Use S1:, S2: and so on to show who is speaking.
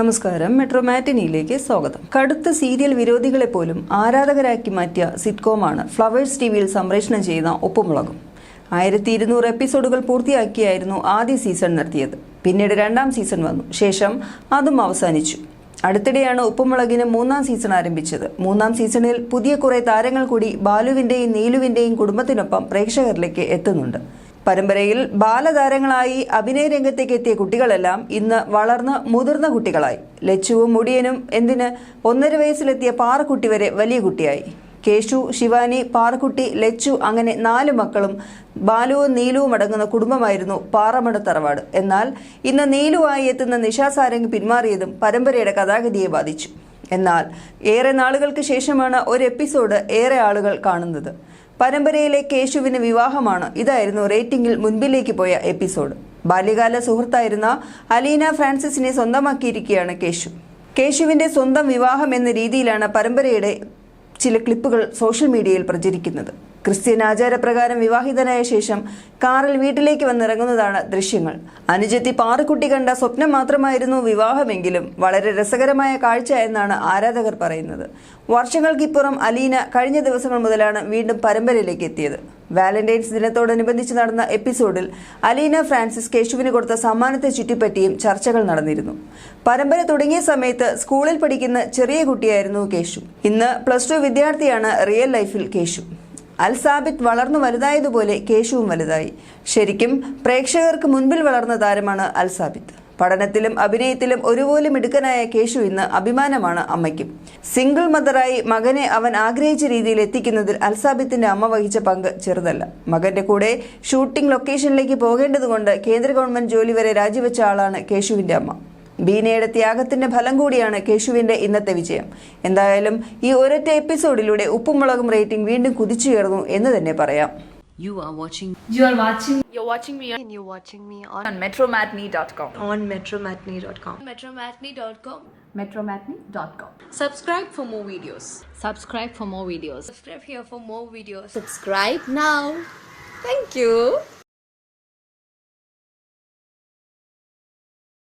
S1: നമസ്കാരം. മെട്രോ മാറ്റിനിയിലേക്ക് സ്വാഗതം. കടുത്ത സീരിയൽ വിരോധികളെ പോലും ആരാധകരാക്കി മാറ്റിയ സിറ്റ്കോമാണ് ഫ്ലവേഴ്സ് ടിവിയിൽ സംപ്രേഷണം ചെയ്യുന്ന ഒപ്പമുളകും. ആയിരത്തി ഇരുന്നൂറ് എപ്പിസോഡുകൾ പൂർത്തിയാക്കിയായിരുന്നു ആദ്യ സീസൺ നിർത്തിയത് പിന്നീട് രണ്ടാം സീസൺ വന്നു. ശേഷം അതും അവസാനിച്ചു. അടുത്തിടെയാണ് ഉപ്പുമുളകിന് മൂന്നാം സീസൺ ആരംഭിച്ചത്. മൂന്നാം സീസണിൽ പുതിയ കുറെ താരങ്ങൾ കൂടി ബാലുവിന്റെയും നീലുവിന്റെയും കുടുംബത്തിനൊപ്പം പ്രേക്ഷകരിലേക്ക് എത്തുന്നുണ്ട്. പരമ്പരയിൽ ബാലതാരങ്ങളായി അഭിനയ രംഗത്തേക്ക് എത്തിയ കുട്ടികളെല്ലാം ഇന്ന് വളർന്ന് മുതിർന്ന കുട്ടികളായി. ലച്ചുവും മുടിയനും എന്തിന് ഒന്നര വയസ്സിലെത്തിയ പാറക്കുട്ടി വരെ വലിയ കുട്ടിയായി. കേശു ശിവാനി പാറക്കുട്ടി ലച്ചു അങ്ങനെ നാല് മക്കളും ബാലുവും നീലുവും അടങ്ങുന്ന കുടുംബമായിരുന്നു പാറമട തറവാട്. എന്നാൽ ഇന്ന് നീലുവായി എത്തുന്ന നിശാസാരംഗ് പിന്മാറിയതും പരമ്പരയുടെ കഥാഗതിയെ ബാധിച്ചു. എന്നാൽ ഏറെ നാളുകൾക്ക് ശേഷമാണ് ഒരു എപ്പിസോഡ് ഏറെ ആളുകൾ കാണുന്നത്. പരമ്പരയിലെ കേശുവിന് വിവാഹമാണ്. ഇതായിരുന്നു റേറ്റിംഗിൽ മുൻപിലേക്ക് പോയ എപ്പിസോഡ്. ബാല്യകാല സുഹൃത്തായിരുന്ന അലീന ഫ്രാൻസിസിനെ സ്വന്തമാക്കിയിരിക്കുകയാണ് കേശു. കേശുവിന്റെ സ്വന്തം വിവാഹം എന്ന രീതിയിലാണ് പരമ്പരയുടെ ചില ക്ലിപ്പുകൾ സോഷ്യൽ മീഡിയയിൽ പ്രചരിക്കുന്നത്. ക്രിസ്ത്യൻ ആചാരപ്രകാരം വിവാഹിതനായ ശേഷം കാറിൽ വീട്ടിലേക്ക് വന്നിറങ്ങുന്നതാണ് ദൃശ്യങ്ങൾ. അനുജത്തി പാറുക്കുട്ടി കണ്ട സ്വപ്നം മാത്രമായിരുന്നു വിവാഹമെങ്കിലും വളരെ രസകരമായ കാഴ്ച എന്നാണ് ആരാധകർ പറയുന്നത്. വർഷങ്ങൾക്കിപ്പുറം അലീന കഴിഞ്ഞ ദിവസങ്ങൾ മുതലാണ് വീണ്ടും പരമ്പരയിലേക്ക് എത്തിയത്. വാലന്റൈൻസ് ദിനത്തോടനുബന്ധിച്ച് നടന്ന എപ്പിസോഡിൽ അലീന ഫ്രാൻസിസ് കേശുവിന് കൊടുത്ത സമ്മാനത്തെ ചുറ്റിപ്പറ്റിയും ചർച്ചകൾ നടന്നിരുന്നു. പരമ്പര തുടങ്ങിയ സമയത്ത് സ്കൂളിൽ പഠിക്കുന്ന ചെറിയ കുട്ടിയായിരുന്നു കേശു. ഇന്ന് പ്ലസ് ടു വിദ്യാർത്ഥിയാണ് റിയൽ ലൈഫിൽ കേശു. അൽ സാബിത്ത് വളർന്നു വലുതായതുപോലെ കേശുവും വലുതായി. ശരിക്കും പ്രേക്ഷകർക്ക് മുൻപിൽ വളർന്ന താരമാണ് അൽസാബിത്ത്. പഠനത്തിലും അഭിനയത്തിലും ഒരുപോലെ മിടുക്കനായ കേശു ഇന്ന് അഭിമാനമാണ് അമ്മയ്ക്കും. സിംഗിൾ മദറായി മകനെ അവൻ ആഗ്രഹിച്ച രീതിയിൽ എത്തിക്കുന്നതിൽ അൽസാബിത്തിന്റെ അമ്മ വഹിച്ച പങ്ക് ചെറുതല്ല. മകന്റെ കൂടെ ഷൂട്ടിംഗ് ലൊക്കേഷനിലേക്ക് പോകേണ്ടതുകൊണ്ട് കേന്ദ്ര ഗവൺമെന്റ് ജോലി വരെ രാജിവെച്ച ആളാണ് കേശുവിന്റെ അമ്മ. ബീനയുടെ ത്യാഗത്തിന്റെ ഫലം കൂടിയാണ് കേശുവിന്റെ ഇന്നത്തെ വിജയം എന്തായാലും ഈ ഒരൊറ്റ എപ്പിസോഡിലൂടെ ഉപ്പുമുളകും റേറ്റിംഗ് വീണ്ടും കുതിച്ചുയർന്നു എന്ന് തന്നെ പറയാം
S2: You are watching
S3: You are watching
S4: You're watching me on, and you're watching me on,
S3: on metromatney.com.
S4: on metromatney.com.
S3: Metromatney.com. Metromatney.com.
S4: Subscribe for more videos.
S2: subscribe for more videos
S4: Subscribe here for more videos.
S5: subscribe now. Thank you.